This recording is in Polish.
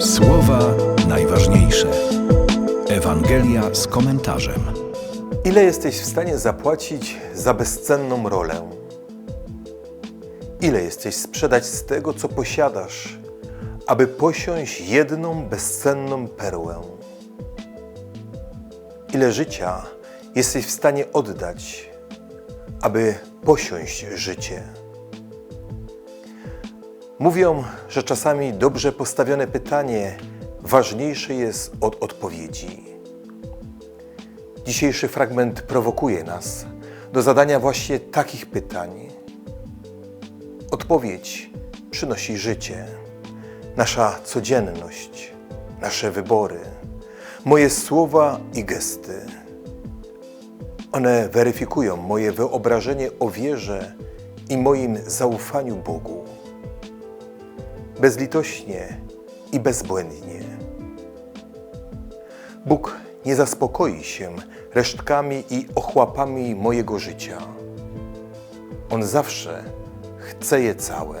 Słowa najważniejsze. Ewangelia z komentarzem. Ile jesteś w stanie zapłacić za bezcenną rolę? Ile jesteś sprzedać z tego, co posiadasz, aby posiąść jedną bezcenną perłę? Ile życia jesteś w stanie oddać, aby posiąść życie? Mówią, że czasami dobrze postawione pytanie ważniejsze jest od odpowiedzi. Dzisiejszy fragment prowokuje nas do zadania właśnie takich pytań. Odpowiedź przynosi życie, nasza codzienność, nasze wybory, moje słowa i gesty. One weryfikują moje wyobrażenie o wierze i moim zaufaniu Bogu. Bezlitośnie i bezbłędnie. Bóg nie zaspokoi się resztkami i ochłapami mojego życia. On zawsze chce je całe.